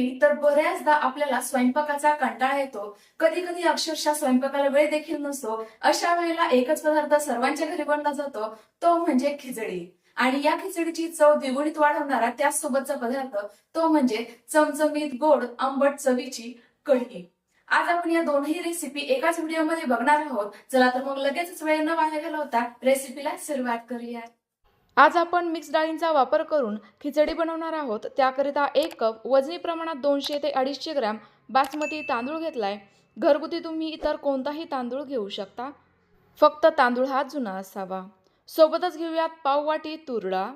केली तर बऱ्याचदा आपल्याला स्वयंपाकाचा कंटाळा येतो. कधी कधी अक्षरशः स्वयंपाकाला वेळ देखील नसतो. अशा वेळेला एकच पदार्थ सर्वांच्या घरी बनला जातो तो म्हणजे खिचडी. आणि या खिचडीची चव द्विगुणित वाढवणारा त्याचसोबतचा पदार्थ तो म्हणजे चमचमीत गोड आंबट चवीची कढी. आज आपण या दोन्ही रेसिपी एकाच व्हिडिओमध्ये बघणार आहोत. चला तर मग लगेचच वेळ न वाया घालवता रेसिपीला सुरुवात करूया आज आपण मिक्स डाळींचा वापर करून खिचडी बनवणार आहोत. त्याकरिता एक कप वजनी प्रमाणात दोनशे ते अडीचशे ग्रॅम बासमती तांदूळ घेतलाय. घरगुती तुम्ही इतर कोणताही तांदूळ घेऊ शकता. फक्त तांदूळ हा जुना असावा. सोबतच घेऊयात पाववाटी तुरडा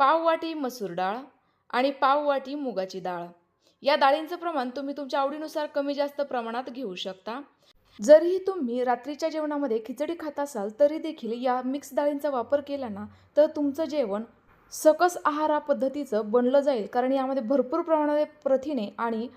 तूर डाळ मसूर डाळ आणि पाव वाटी मुगाची डाळ. या डाळींचं प्रमाण तुम्ही तुमच्या आवडीनुसार कमी जास्त प्रमाणात घेऊ शकता. जरीही तुम्ही रात्रीच्या जेवणामध्ये खिचडी खात असाल तरी देखील या मिक्स डाळींचा वापर केला ना तर तुमचं जेवण सकस आहारा पद्धतीचं बनलं जाईल. कारण यामध्ये भरपूर प्रमाणात प्रथिने आणि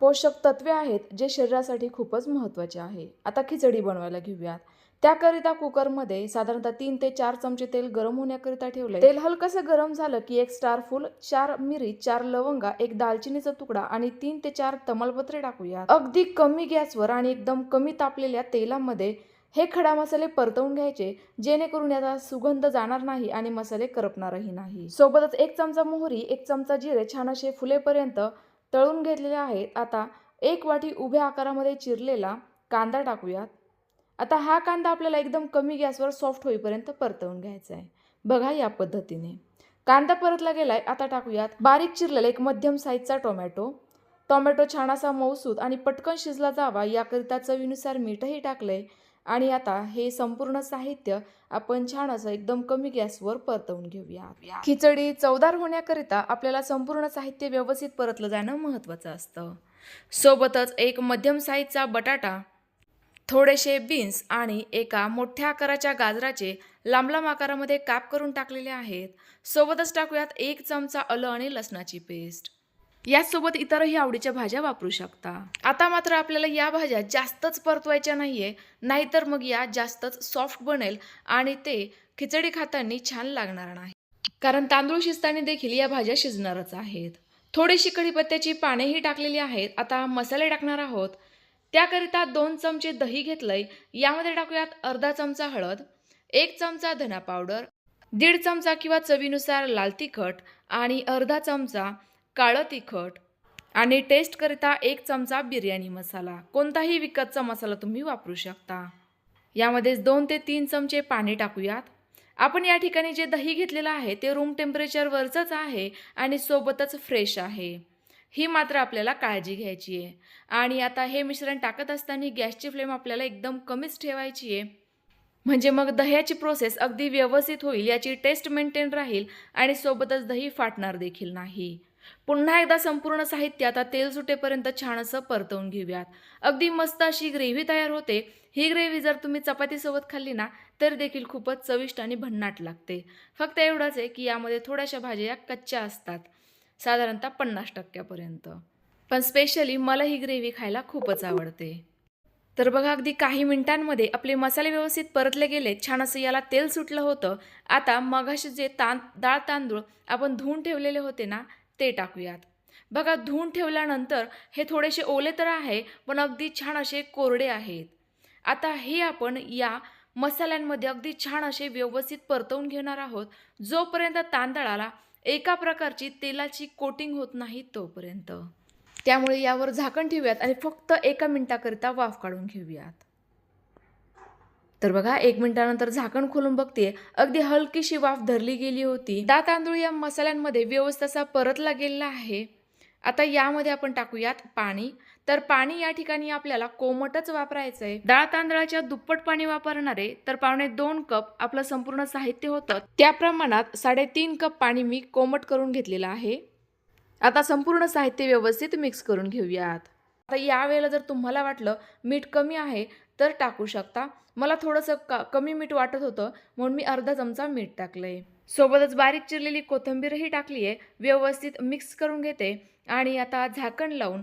पोषक तत्वे आहेत जे शरीरासाठी खूपच महत्त्वाचे आहे. आता खिचडी बनवायला घेऊयात. त्याकरिता कुकरमध्ये साधारणतः तीन ते चार चमचे तेल गरम होण्याकरिता ठेवले तेल हलकसं गरम झालं की एक स्टार फुल चार मिरी चार लवंगा एक दालचिनीचा तुकडा आणि तीन ते चार तमालपत्रे टाकूया अगदी कमी गॅसवर आणि एकदम कमी तापलेल्या तेलामध्ये हे खडा मसाले परतवून घ्यायचे जेणेकरून याचा सुगंध जाणार नाही आणि मसाले करपणारही नाही. सोबतच एक चमचा मोहरी एक चमचा जिरे छान असे फुलेपर्यंत तळून घेतलेले आहेत. आता एक वाटी उभ्या आकारामध्ये चिरलेला कांदा टाकूयात. आता हा कांदा आपल्याला एकदम कमी गॅसवर सॉफ्ट होईपर्यंत परतवून घ्यायचा आहे. बघा या पद्धतीने. कांदा परतला गेलाय आता टाकूयात. बारीक चिरलेला एक मध्यम साईजचा टोमॅटो. टोमॅटो छान असा मऊसूत आणि पटकन शिजला जावा याकरिता चवीनुसार मीठही टाकलंय. आणि आता हे संपूर्ण साहित्य आपण छान असं एकदम कमी गॅसवर परतवून घेऊया खिचडी चवदार होण्याकरिता आपल्याला संपूर्ण साहित्य व्यवस्थित परतलं जाणं महत्त्वाचं असतं. सोबतच एक मध्यम साईजचा बटाटा. थोडेसे बीन्स आणि एका मोठ्या आकाराच्या गाजराचे लांब लांब आकारामध्ये काप करून टाकलेले आहेत. सोबतच टाकूयात एक चमचा आलं आणि लसणाची पेस्ट. याचसोबत इतरही आवडीच्या भाज्या वापरू शकता. आता मात्र आपल्याला या भाज्या जास्तच परतवायच्या नाहीये. नाहीतर मग या जास्तच सॉफ्ट बनेल आणि ते खिचडी खाताना छान लागणार नाही. कारण तांदूळ शिजताना देखील या भाज्या शिजणारच आहेत. थोडीशी कढीपत्त्याची पानेही टाकलेली आहेत. आता मसाले टाकणार आहोत. त्याकरिता दोन चमचे दही घेतलंय. यामध्ये टाकूयात अर्धा चमचा हळद एक चमचा धना पावडर दीड चमचा किंवा चवीनुसार लाल तिखट आणि अर्धा चमचा काळं तिखट आणि टेस्टकरिता एक चमचा बिर्याणी मसाला. कोणताही विकतचा मसाला तुम्ही वापरू शकता. यामध्ये दोन ते तीन चमचे पाणी टाकूयात. आपण या ठिकाणी जे दही घेतलेलं आहे ते रूम टेम्परेचरवरचंच आहे आणि सोबतच फ्रेश आहे. ही मात्र आपल्याला काळजी घ्यायची आहे. आणि आता हे मिश्रण टाकत असताना गॅसची फ्लेम आपल्याला एकदम कमीच ठेवायची आहे. म्हणजे मग दह्याची प्रोसेस अगदी व्यवस्थित होईल याची टेस्ट मेंटेन राहील आणि सोबतच दही फाटणार देखील नाही. पुन्हा एकदा संपूर्ण साहित्य आता तेल सुटेपर्यंत छान असं परतवून घेऊयात. अगदी मस्त अशी ग्रेव्ही तयार होते. ही ग्रेव्ही जर तुम्ही चपातीसोबत खाल्ली ना तर देखील खूपच चविष्ट आणि भन्नाट लागते. फक्त एवढंच आहे की यामध्ये थोड्याशा भाज्या या कच्च्या असतात. साधारणतः पन्नास टक्क्यापर्यंत. पण स्पेशली मला ही ग्रेव्ही खायला खूपच आवडते. तर बघा अगदी काही मिनिटांमध्ये आपले मसाले व्यवस्थित परतले गेले. छान असं याला तेल सुटलं होतं. आता मगाशी जे तां डाळ तांदूळ आपण धुवून ठेवलेले होते ना ते टाकूयात. बघा धुवून ठेवल्यानंतर हे थोडेसे ओले तर आहे पण अगदी छान असे कोरडे आहेत. आता हे आपण या मसाल्यांमध्ये अगदी छान असे व्यवस्थित परतवून घेणार आहोत. जोपर्यंत तांदळाला एका प्रकारची तेलाची कोटिंग होत नाही तोपर्यंत. त्यामुळे यावर झाकण ठेवूयात आणि फक्त एका मिनटाकरिता वाफ काढून घेऊयात. तर बघा एक मिनिटानंतर झाकण खोलून बघते. अगदी हलकीशी वाफ धरली गेली होती. डाळ तांदूळ या मसाल्यांमध्ये व्यवस्थित असा परतला गेलेला आहे. आता यामध्ये आपण टाकूयात पाणी. तर पाणी या ठिकाणी आपल्याला कोमटच वापरायचं आहे डाळ तांदळाच्या दुप्पट पाणी वापरणारे तर पावणे दोन कप आपलं संपूर्ण साहित्य होतं. त्या प्रमाणात साडेतीन कप पाणी मी कोमट करून घेतलेलं आहे. आता संपूर्ण साहित्य व्यवस्थित मिक्स करून घेऊयात. आता यावेळेला जर तुम्हाला वाटलं मीठ कमी आहे तर टाकू शकता. मला थोडंसं क कमी मीठ वाटत होतं म्हणून मी अर्धा चमचा मीठ टाकलंय. सोबतच बारीक चिरलेली कोथिंबीरही टाकली आहे व्यवस्थित मिक्स करून घेते. आणि आता झाकण लावून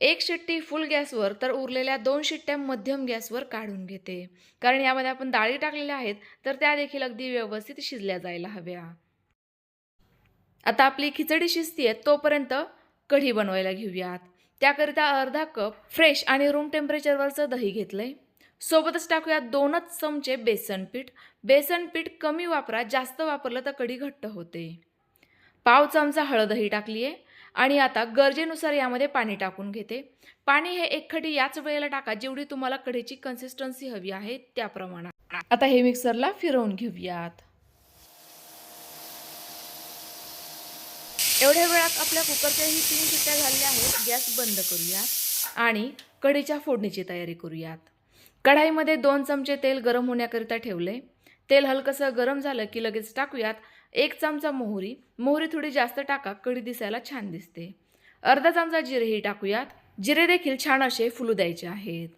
एक शिट्टी फुल गॅसवर तर उरलेल्या दोन शिट्ट्या मध्यम गॅसवर काढून घेते. कारण यामध्ये आपण डाळी टाकलेल्या आहेत तर त्या देखील अगदी व्यवस्थित शिजल्या जायला हव्या. आता आपली खिचडी शिजतीये तोपर्यंत कढी बनवायला घेऊयात. त्याकरिता अर्धा कप फ्रेश आणि रूम टेम्परेचरवरचं दही घेतलं आहे सोबतच टाकूयात दोनच चमचे बेसन पीठ. बेसन पीठ कमी वापरा जास्त वापरलं तर कढी घट्ट होते. पाव चमचा हळदही टाकली आहे आणि आता गरजेनुसार यामध्ये पाणी टाकून घेते. पाणी हे एक खडी याच वेळेला टाका जेवढी तुम्हाला कढीची कन्सिस्टन्सी हवी आहे त्या प्रमाणात आता हे मिक्सरला फिरवून घेऊयात. एवढ्या वेळात आपल्या कुकरच्याही तीन शिट्ट्या झालेल्या आहेत गॅस बंद करूयात आणि कढीच्या फोडणीची तयारी करूयात. कढाईमध्ये दोन चमचे तेल गरम होण्याकरिता ठेवले. तेल हलकंसं गरम झालं की लगेच टाकूयात. एक चमचा मोहरी. मोहरी थोडी जास्त टाका कढी दिसायला छान दिसते. अर्धा चमचा जिरेही टाकूयात. जिरे देखील छान असे फुलू द्यायचे आहेत.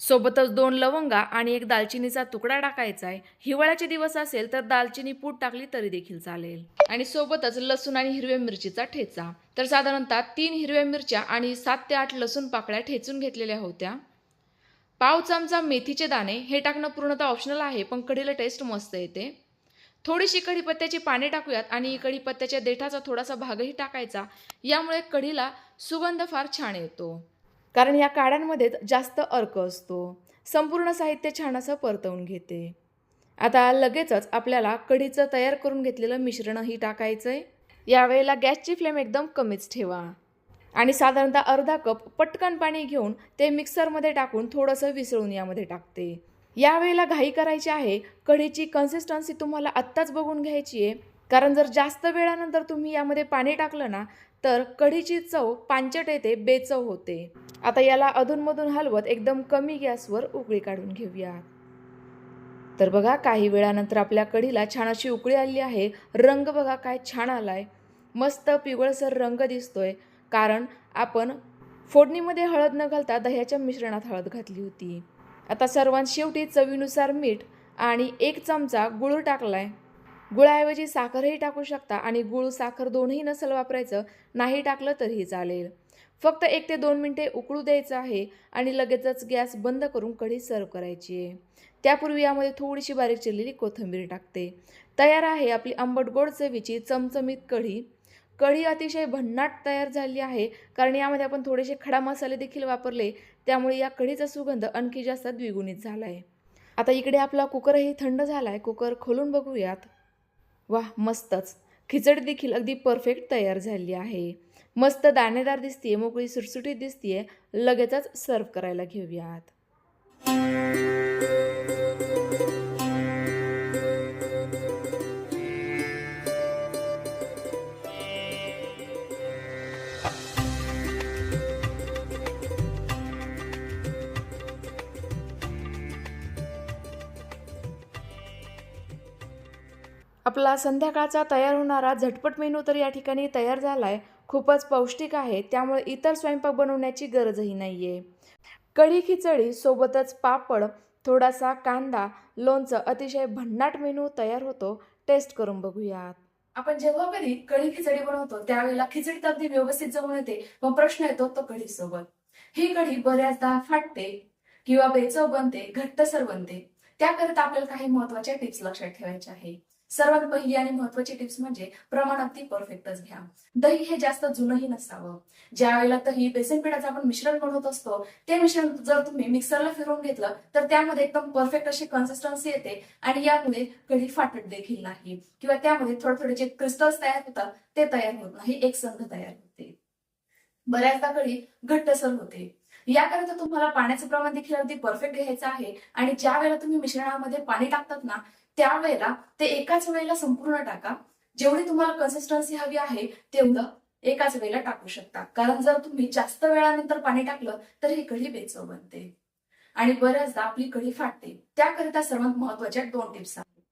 सोबतच दोन लवंगा आणि एक दालचिनीचा तुकडा टाकायचा आहे. हिवाळ्याचे दिवस असेल तर दालचिनी पूड टाकली तरी देखील चालेल. आणि सोबतच लसूण आणि हिरव्या मिरचीचा ठेचा. तर साधारणतः तीन हिरव्या मिरच्या आणि सात ते आठ लसूण पाकळ्या ठेचून घेतलेल्या होत्या. पाव चमचा मेथीचे दाणे. हे टाकणं पूर्णतः ऑप्शनल आहे पण कढीला टेस्ट मस्त येते. थोडीशी कढीपत्त्याची पाने टाकूयात आणि कढीपत्त्याच्या देठाचा थोडासा भागही टाकायचा. यामुळे कढीला सुगंध फार छान येतो. कारण या काड्यांमध्ये जास्त अर्क असतो. संपूर्ण साहित्य छान असं परतवून घेते. आता लगेचच आपल्याला कढीचं तयार करून घेतलेलं मिश्रणही टाकायचं आहे यावेळेला गॅसची फ्लेम एकदम कमीच ठेवा. आणि साधारणतः अर्धा कप पटकन पाणी घेऊन ते मिक्सरमध्ये टाकून थोडंसं विसळून यामध्ये टाकते. यावेळेला घाई करायची आहे. कढीची कन्सिस्टन्सी तुम्हाला आत्ताच बघून घ्यायची आहे. कारण जर जास्त वेळानंतर तुम्ही यामध्ये पाणी टाकलं ना तर कढीची चव पांचट येते बेचव होते. आता याला अधूनमधून हलवत एकदम कमी गॅसवर उकळी काढून घेऊया. तर बघा काही वेळानंतर आपल्या कढीला छान अशी उकळी आली आहे. रंग बघा काय छान आलाय. मस्त पिवळसर रंग दिसतोय. कारण आपण फोडणीमध्ये हळद न घालता दह्याच्या मिश्रणात हळद घातली होती. आता सर्वांत शेवटी चवीनुसार मीठ आणि एक चमचा गुळ टाकला आहे गुळाऐवजी साखरही टाकू शकता आणि गुळ साखर दोनही नसेल वापरायचं नाही टाकलं तरीही चालेल. फक्त एक ते दोन मिनटे उकळू द्यायचं आहे आणि लगेचच गॅस बंद करून कढी सर्व करायची आहे. त्यापूर्वी यामध्ये थोडीशी बारीक चिरलेली कोथिंबीर टाकते. तयार आहे आपली आंबट गोड चवीची चमचमीत कढी. कढी अतिशय भन्नाट तयार झाली आहे कारण यामध्ये आपण थोडेसे खडा मसाले देखील वापरले त्यामुळे या कढीचा सुगंध आणखी जास्त द्विगुणित झाला आहे आता इकडे आपला कुकरही थंड झाला आहे कुकर खोलून बघूयात. वाह मस्तच. खिचडी देखील अगदी परफेक्ट तयार झाली आहे. मस्त दाणेदार दिसतीये मोकळी सुटसुटीत दिसतीये. लगेचच सर्व करायला घेऊयात. आपला संध्याकाळचा तयार होणारा झटपट मेनू तर या ठिकाणी तयार झाला आहे खूपच पौष्टिक आहे. त्यामुळे इतर स्वयंपाक बनवण्याची गरजही नाही आहे कढी खिचडी सोबतच पापड थोडासा कांदा लोणचं अतिशय भन्नाट मेनू तयार होतो. टेस्ट करून बघूयात. आपण जेव्हा कधी कढी खिचडी बनवतो त्यावेळेला खिचडी तर अगदी व्यवस्थित जमून येते मग प्रश्न येतो तो कढी सोबत ही कढी बऱ्याचदा फाटते किंवा बेचव बनते घट्टसर बनते. त्याकरिता आपल्याला काही महत्त्वाच्या टिप्स लक्षात ठेवायच्या आहे सर्वात पहिली आणि महत्वाची टिप्स म्हणजे प्रमाण अगदी परफेक्टच घ्या. दही हे जास्त जुनही नसावं. ज्या वेळेला दही बेसन पिठाचं आपण मिश्रण बनवत असतो ते मिश्रण जर तुम्ही मिक्सरला फिरवून घेतलं तर त्यामध्ये एकदम परफेक्ट अशी कन्सिस्टन्सी येते आणि यामुळे कधी फाटत देखील नाही किंवा त्यामध्ये थोडे थोडे जे क्रिस्टल्स तयार होतात ते तयार होत नाही. एक संघ तयार होते. बऱ्याचदा कळी घट्टसर होते. याकरिता तुम्हाला पाण्याचं प्रमाण देखील अगदी परफेक्ट घ्यायचं आहे आणि ज्या वेळेला तुम्ही मिश्रणामध्ये पाणी टाकतात ना त्यावेळेला ते एकाच वेळेला संपूर्ण टाका. जेवढी तुम्हाला कन्सिस्टन्सी हवी आहे तेवढं एकाच वेळेला टाकू शकता. कारण जर तुम्ही जास्त वेळानंतर पाणी टाकलं तर ही कढी बेचव बनते. आणि बऱ्याचदा आपली कढी फाटते. त्याकरिता सर्वात महत्त्वाच्या दोन टिप्स आहेत.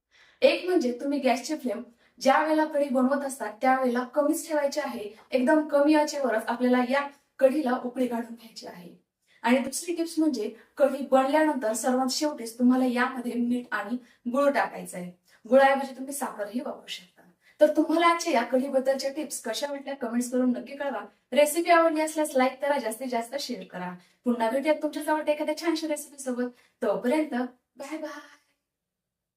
एक म्हणजे तुम्ही गॅसची फ्लेम ज्या वेळेला कढी बनवत असतात त्यावेळेला कमीच ठेवायची आहे. एकदम कमी आचेवरच आपल्याला या कढीला उकळी काढून घ्यायची आहे. आणि दुसरी टिप्स म्हणजे कढी बनल्यानंतर सर्वात शेवटीच तुम्हाला यामध्ये मीठ आणि गुळ टाकायचं आहे. गुळाऐवजी तुम्ही साखरही वापरू शकता. तर तुम्हाला आजच्या या कढीबद्दलच्या टिप्स कशा वाटल्या कमेंट्स करून नक्की कळवा. रेसिपी आवडली असल्यास लाईक करा जास्तीत जास्त शेअर करा. पुन्हा भेटूयात तुमच्या जवळ एखाद्या छानशा रेसिपी सोबत. तोपर्यंत बाय बाय